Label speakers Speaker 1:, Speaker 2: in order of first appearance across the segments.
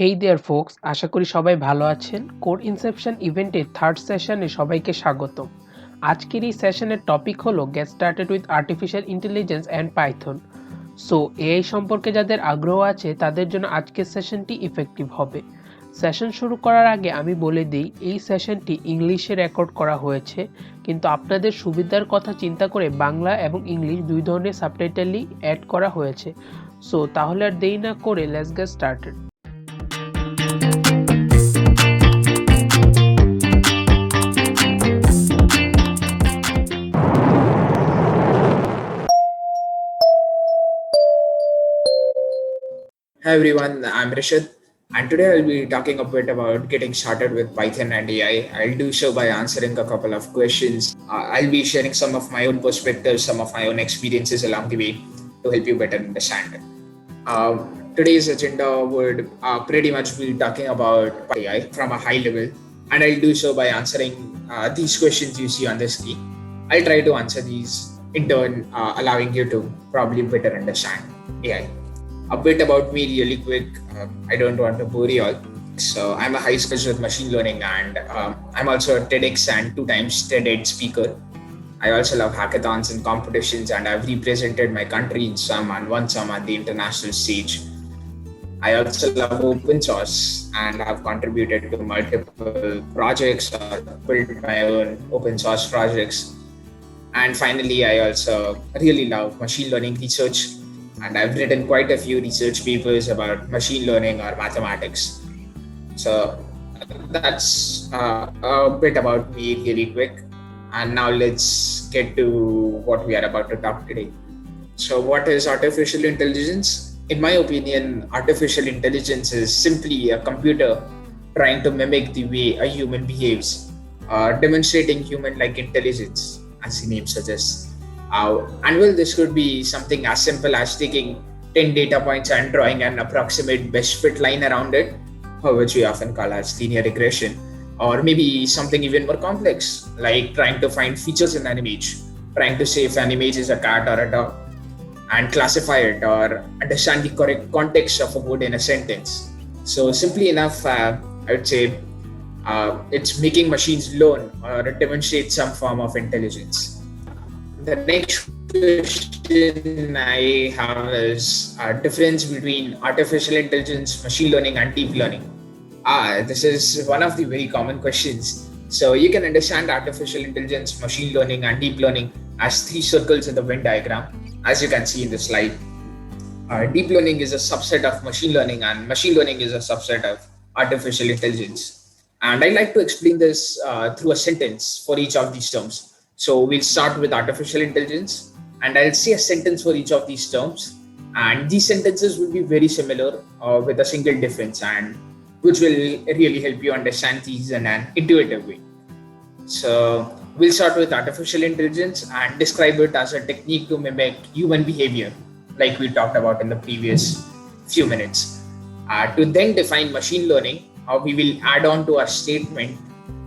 Speaker 1: হেই দেয়ার folks আশা করি সবাই ভালো আছেন। কোড ইনসেপশন ইভেন্টের থার্ড সেশনে সবাইকে স্বাগত আজকের এই সেশনের টপিক হলো get started with artificial intelligence and Python so AI সম্পর্কে যাদের আগ্রহ আছে, তাদের জন্য আজকের সেশনটি ইফেক্টিভ হবে। সেশন শুরু করার আগে আমি বলে দিই, এই সেশনটি ইংলিশে রেকর্ড করা হয়েছে। কিন্তু আপনাদের সুবিধার কথা চিন্তা করে বাংলা এবং ইংলিশ দুই ধরনের সাবটাইটেলই অ্যাড করা হয়েছে। সো তাহলে আর দেরি না করে let's get started
Speaker 2: Hi everyone, I'm Rishad, and today I'll be talking a bit about getting started with Python and AI. I'll do so by answering a couple of questions. Uh, I'll be sharing some of my own perspectives, some of my own experiences along the way to help you better understand. Um, today's agenda would uh, pretty much be talking about AI from a high level, and I'll do so by answering uh, these questions you see on the screen. I'll try to answer these in turn, uh, allowing you to probably better understand AI a bit about me really quick. Um, I don't want to bore you all. So I'm a high school with machine learning, and um, I'm also a TEDx and two times TEDx speaker. I also love hackathons and competitions, and I've represented my country in some and won some at the international stage. I also love open source and have contributed to multiple projects or built my own open source projects. And finally, I also really love machine learning research and I've written quite a few research papers about machine learning or mathematics. So that's uh, a bit about me, really quick. And now let's get to what we are about to talk today. So, what is artificial intelligence? In my opinion, artificial intelligence is simply a computer trying to mimic the way a human behaves, uh, demonstrating human like intelligence, as the name suggests. Uh, and well, this could be something as simple as taking 10 data points and drawing an approximate best fit line around it, which we often call as linear regression. Or maybe something even more complex, like trying to find features in an image, trying to say if an image is a cat or a dog, and classify it or understand the correct context of a word in a sentence. So, simply enough, uh, I would say uh, it's making machines learn or demonstrate some form of intelligence the next question I have is a difference between artificial intelligence, machine learning, and deep learning. Ah, this is one of the very common questions. So you can understand artificial intelligence, machine learning, and deep learning as three circles in the Venn diagram, as you can see in the slide. Uh, deep learning is a subset of machine learning, and machine learning is a subset of artificial intelligence. And I like to explain this uh, through a sentence for each of these terms. So we'll start with artificial intelligence, and I'll say a sentence for each of these terms. And these sentences will be very similar uh, with a single difference, and which will really help you understand these in an intuitive way. So we'll start with artificial intelligence and describe it as a technique to mimic human behavior, like we talked about in the previous few minutes. Uh, to then define machine learning, uh, we will add on to our statement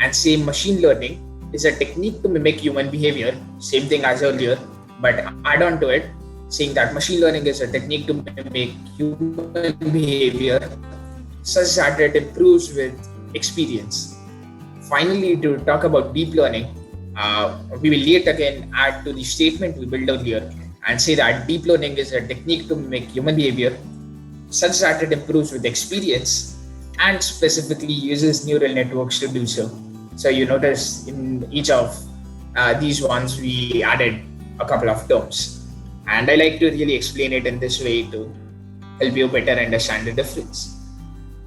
Speaker 2: and say machine learning is a technique to mimic human behavior, same thing as earlier, but add on to it, saying that machine learning is a technique to mimic human behavior such that it improves with experience. Finally, to talk about deep learning, uh, we will yet again add to the statement we built earlier and say that deep learning is a technique to mimic human behavior such that it improves with experience and specifically uses neural networks to do so. So you notice in each of uh, these ones we added a couple of terms. And I like to really explain it in this way to help you better understand the difference.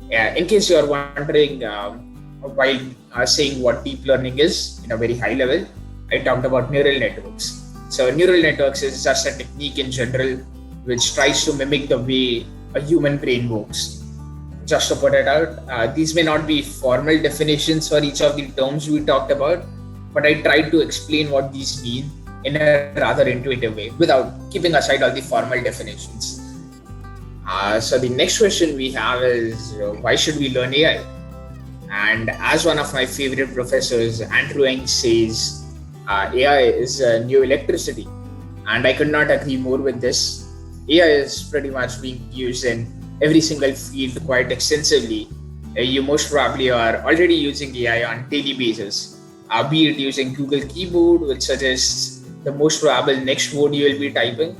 Speaker 2: Yeah, in case you're wondering um, while uh, saying what deep learning is in a very high level, I talked about neural networks. So neural networks is just a technique in general which tries to mimic the way a human brain works just to put it out, uh, these may not be formal definitions for each of the terms we talked about, but I tried to explain what these mean in a rather intuitive way without keeping aside all the formal definitions. Uh, so the next question we have is uh, why should we learn AI? And as one of my favorite professors, Andrew Ng says, uh, AI is a new electricity. And I could not agree more with this. AI is pretty much being used in every single field quite extensively. Uh, you most probably are already using AI on daily basis, uh, be it using Google Keyboard, which suggests the most probable next word you will be typing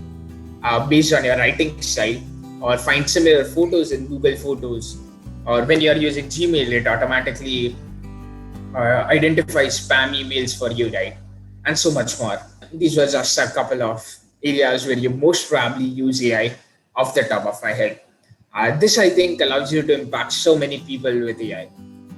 Speaker 2: uh, based on your writing style, or find similar photos in Google Photos, or when you are using Gmail, it automatically uh, identifies spam emails for you, right? And so much more. These were just a couple of areas where you most probably use AI off the top of my head. Uh, this, I think, allows you to impact so many people with AI.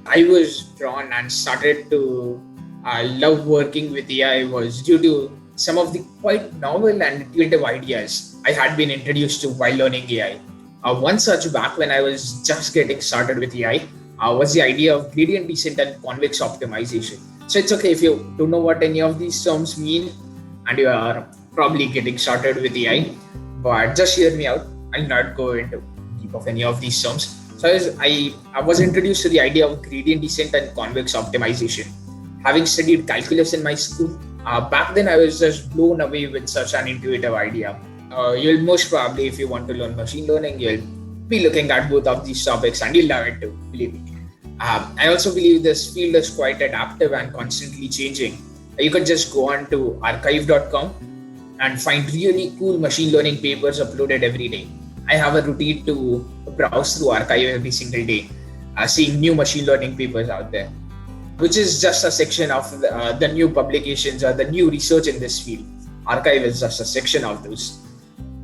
Speaker 2: I was drawn and started to uh, love working with AI was due to some of the quite novel and intuitive ideas I had been introduced to while learning AI. Uh, one such back when I was just getting started with AI uh, was the idea of gradient descent and convex optimization. So it's okay if you don't know what any of these terms mean and you are probably getting started with AI, but just hear me out. I'll not go into of any of these terms. So I was, I, I was introduced to the idea of gradient descent and convex optimization. Having studied calculus in my school, uh, back then I was just blown away with such an intuitive idea. Uh, you'll most probably, if you want to learn machine learning, you'll be looking at both of these topics and you'll love it too, believe me. Um, I also believe this field is quite adaptive and constantly changing. You can just go on to archive.com and find really cool machine learning papers uploaded every day. I have a routine to browse through archive every single day, uh, seeing new machine learning papers out there, which is just a section of the, uh, the new publications or the new research in this field. Archive is just a section of those.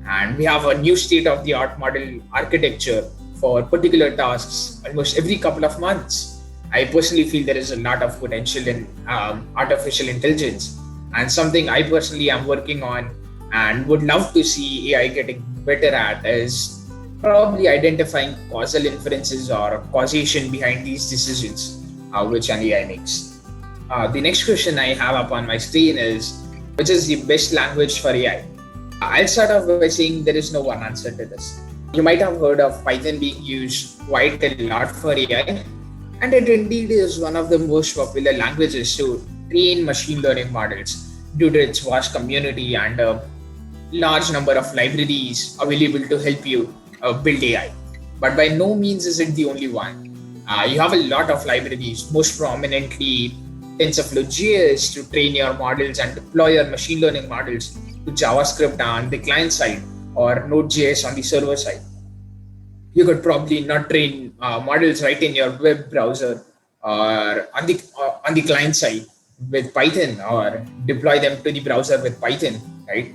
Speaker 2: And we have a new state of the art model architecture for particular tasks almost every couple of months. I personally feel there is a lot of potential in um, artificial intelligence and something I personally am working on and would love to see AI getting better at is probably identifying causal inferences or causation behind these decisions uh, which an AI makes. Uh, the next question I have up on my screen is which is the best language for AI? I'll start off by saying there is no one answer to this. You might have heard of Python being used quite a lot for AI, and it indeed is one of the most popular languages to train machine learning models due to its vast community and a large number of libraries available to help you uh, build AI. But by no means is it the only one. Uh, you have a lot of libraries, most prominently TensorFlow.js to train your models and deploy your machine learning models to JavaScript on the client side or Node.js on the server side. You could probably not train uh, models right in your web browser or on the uh, on the client side with Python or deploy them to the browser with Python, right?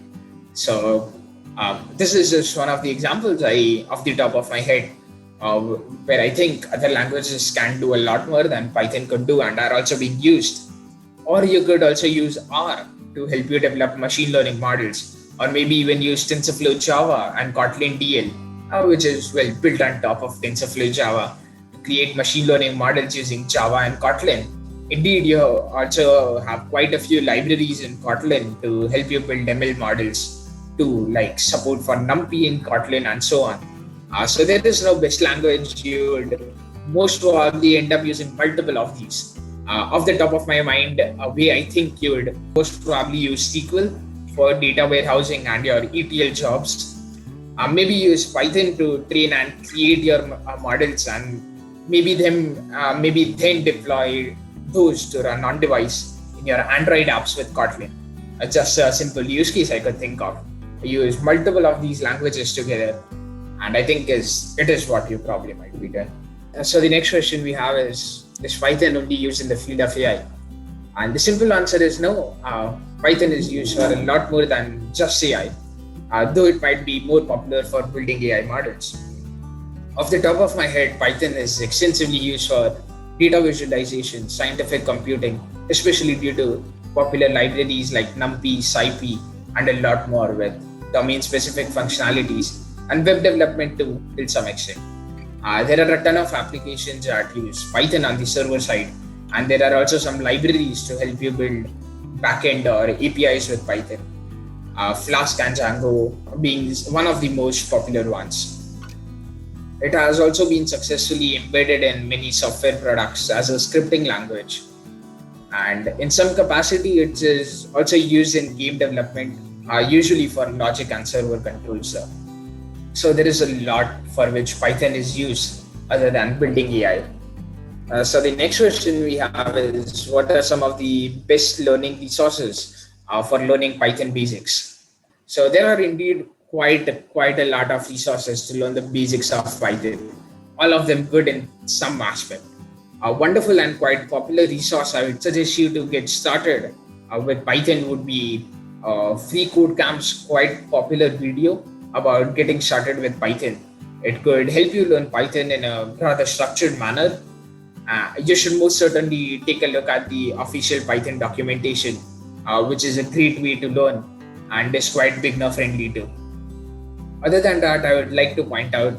Speaker 2: So um, this is just one of the examples I, off the top of my head, uh, where I think other languages can do a lot more than Python could do and are also being used. Or you could also use R to help you develop machine learning models, or maybe even use TensorFlow Java and Kotlin DL, uh, which is well built on top of TensorFlow Java to create machine learning models using Java and Kotlin. Indeed, you also have quite a few libraries in Kotlin to help you build ML models to like support for NumPy in Kotlin and so on. Uh, so there is no best language. You would most probably end up using multiple of these. Uh, off the top of my mind, a way I think you would most probably use SQL for data warehousing and your ETL jobs. Uh, maybe use Python to train and create your uh, models, and maybe them uh, maybe then deploy those to run on device in your Android apps with Kotlin. It's just a simple use case I could think of. Use multiple of these languages together, and I think is it is what you probably might be doing. So the next question we have is: Is Python only used in the field of AI? And the simple answer is no. Uh, Python is used for a lot more than just AI, uh, though it might be more popular for building AI models. Off the top of my head, Python is extensively used for data visualization, scientific computing, especially due to popular libraries like NumPy, SciPy, and a lot more with domain-specific functionalities and web development too, till some extent. Uh, there are a ton of applications that use Python on the server side, and there are also some libraries to help you build backend or APIs with Python. Uh, Flask and Django being one of the most popular ones. It has also been successfully embedded in many software products as a scripting language. And in some capacity, it is also used in game development, uh, usually for logic and server controls. So there is a lot for which Python is used other than building AI. Uh, so the next question we have is what are some of the best learning resources uh, for learning Python basics? So there are indeed quite quite a lot of resources to learn the basics of Python. All of them good in some aspect. A wonderful and quite popular resource I would suggest you to get started uh, with Python would be uh, Free Code Camp's quite popular video about getting started with Python. It could help you learn Python in a rather structured manner. Uh, you should most certainly take a look at the official Python documentation, uh, which is a great way to learn and is quite beginner friendly too. Other than that, I would like to point out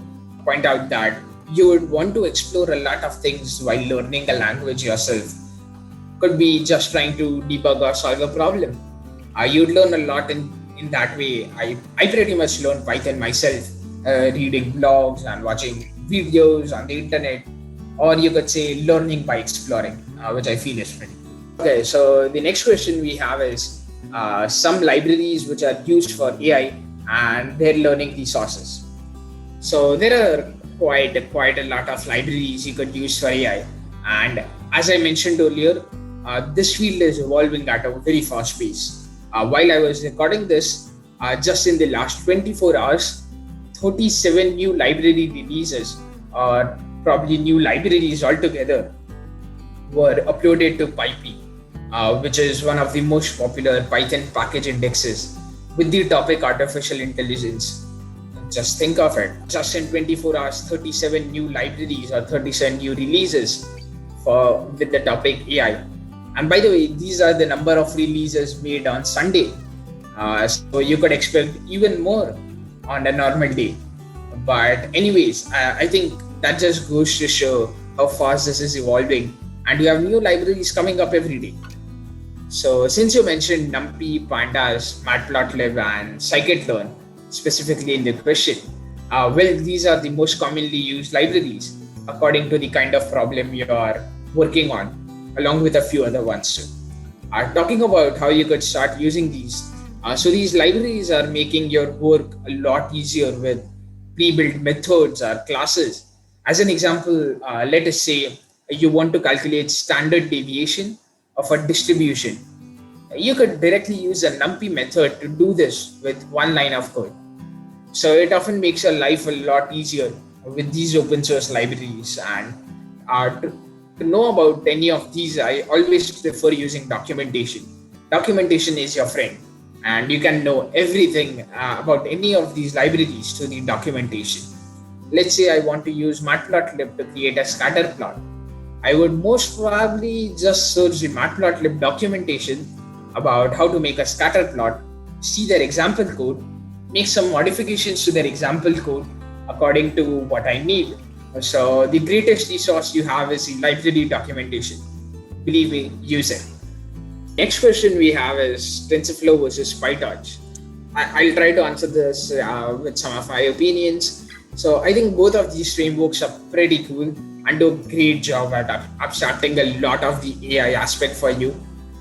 Speaker 2: point out that you would want to explore a lot of things while learning a language yourself. Could be just trying to debug or solve a problem. Uh, you'd learn a lot in, in that way. I, I pretty much learned Python myself, uh, reading blogs and watching videos on the internet, or you could say learning by exploring, uh, which I feel is pretty. Okay, so the next question we have is uh, some libraries which are used for AI and their learning resources. So there are quite quite a lot of libraries you could use for AI, and as I mentioned earlier, uh, this field is evolving at a very fast pace. Uh, while I was recording this, uh, just in the last 24 hours, 37 new library releases, or probably new libraries altogether, were uploaded to PyPI, uh, which is one of the most popular Python package indexes with the topic artificial intelligence. Just think of it. Just in 24 hours, 37 new libraries or 37 new releases for with the topic AI. And by the way, these are the number of releases made on Sunday. Uh, so you could expect even more on a normal day. But anyways, I, I think that just goes to show how fast this is evolving. And you have new libraries coming up every day. So since you mentioned NumPy, Pandas, Matplotlib, and scikit-learn specifically in the question, uh, well, these are the most commonly used libraries according to the kind of problem you are working on, along with a few other ones too. Uh, talking about how you could start using these. Uh, so these libraries are making your work a lot easier with pre-built methods or classes. As an example, uh, let us say you want to calculate standard deviation of a distribution. You could directly use a NumPy method to do this with one line of code. So it often makes your life a lot easier with these open source libraries. And uh, to, know about any of these, I always prefer using documentation. Documentation is your friend, and you can know everything uh, about any of these libraries through the documentation. Let's say I want to use matplotlib to create a scatter plot I would most probably just search the matplotlib documentation about how to make a scatter plot, see their example code, make some modifications to their example code according to what I need. So the greatest resource you have is the library documentation. Believe me, use it. Next question we have is TensorFlow versus PyTorch. I, will try to answer this uh, with some of my opinions. So I think both of these frameworks are pretty cool and do a great job at abstracting a lot of the AI aspect for you,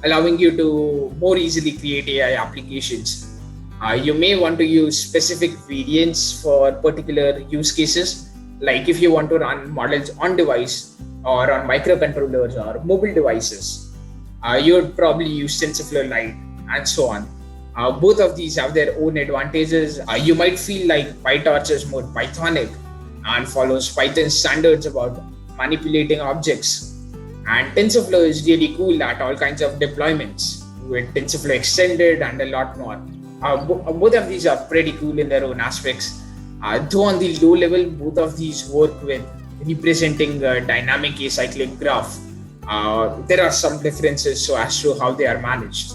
Speaker 2: allowing you to more easily create AI applications. Uh, you may want to use specific variants for particular use cases, like if you want to run models on device or on microcontrollers or mobile devices. Uh, you would probably use TensorFlow Lite and so on. Uh, both of these have their own advantages. Uh, you might feel like PyTorch is more Pythonic and follows Python standards about manipulating objects. And TensorFlow is really cool at all kinds of deployments with TensorFlow Extended and a lot more. Uh, bo- both of these are pretty cool in their own aspects. Uh, though on the low level, both of these work with representing a dynamic acyclic graph. Uh, there are some differences so as to how they are managed.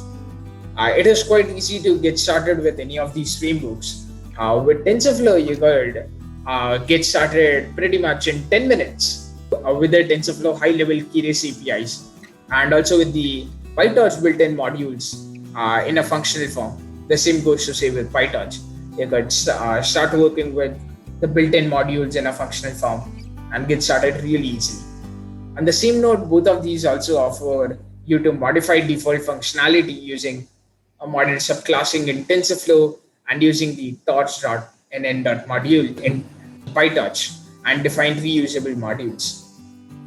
Speaker 2: Uh, it is quite easy to get started with any of these frameworks. Uh, with TensorFlow, you could get started pretty much in 10 minutes uh, with the TensorFlow high-level keyless APIs, and also with the PyTorch built-in modules uh, in a functional form. The same goes to say with PyTorch. You could uh, start working with the built-in modules in a functional form and get started really easily. On the same note, both of these also offer you to modify default functionality using a model subclassing in TensorFlow and using the torch. nn.module in PyTorch and define reusable modules.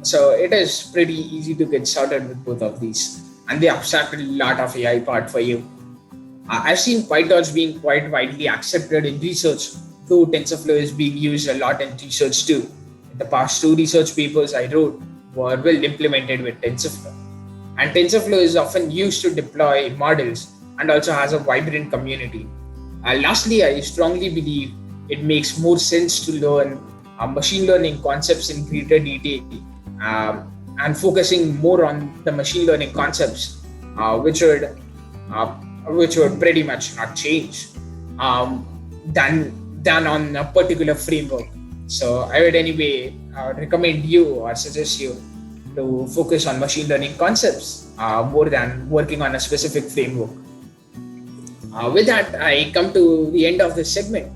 Speaker 2: So it is pretty easy to get started with both of these. And they abstract a lot of AI part for you. Uh, I've seen PyTorch being quite widely accepted in research, though TensorFlow is being used a lot in research too. The past two research papers I wrote were well implemented with TensorFlow. And TensorFlow is often used to deploy models and also has a vibrant community. Uh, lastly, I strongly believe it makes more sense to learn uh, machine learning concepts in greater detail um, and focusing more on the machine learning concepts, uh, which would uh, which would pretty much not change um, than than on a particular framework. So I would anyway uh, recommend you or suggest you to focus on machine learning concepts uh, more than working on a specific framework. Uh, with that, I come to the end of this segment.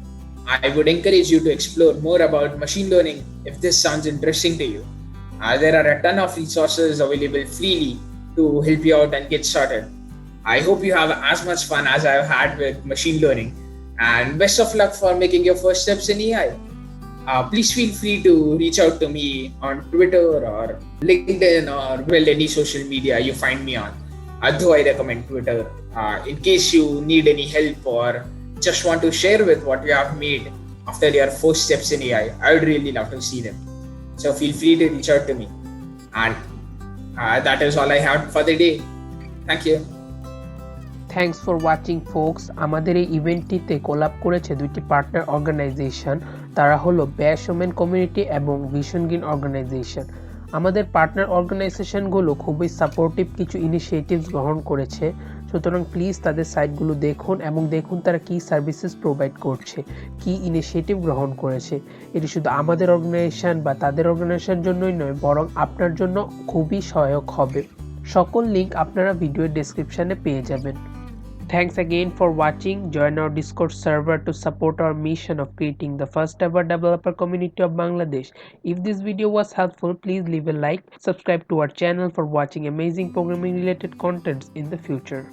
Speaker 2: I would encourage you to explore more about machine learning if this sounds interesting to you. Uh, there are a ton of resources available freely to help you out and get started. I hope you have as much fun as I've had with machine learning, and best of luck for making your first steps in AI. Uh, please feel free to reach out to me on Twitter or LinkedIn or well any social media you find me on. Uh, though I recommend Twitter uh, in case you need any help or just want to share with what you have made after your first steps in AI. I would really love to see them. So feel free to reach out to me. And uh, that is all I have for the day. Thank you.
Speaker 1: Thanks for watching folks আমাদের এই ইভেন্টটিতে কোলাপ করেছে দুইটি partner organization তারা হলো ব্যাশ women community এবং vision green organization আমাদের partner অর্গানাইজেশনগুলো খুবই সাপোর্টিভ কিছু ইনিশিয়েটিভস গ্রহণ করেছে। সুতরাং প্লিজ তাদের সাইটগুলো দেখুন এবং দেখুন তারা কী সার্ভিসেস প্রোভাইড করছে, কী ইনিশিয়েটিভ গ্রহণ করেছে। এটি শুধু আমাদের অর্গানাইজেশন বা তাদের অর্গানাইজেশন জন্যই নয়, বরং আপনার জন্য খুবই সহায়ক হবে। সকল লিঙ্ক আপনারা ভিডিওর ডেসক্রিপশনে পেয়ে যাবেন। Thanks again for watching. Join our Discord server to support our mission of creating the first ever developer community of Bangladesh. If this video was helpful, please leave a like, subscribe to our channel for watching amazing programming related contents in the future.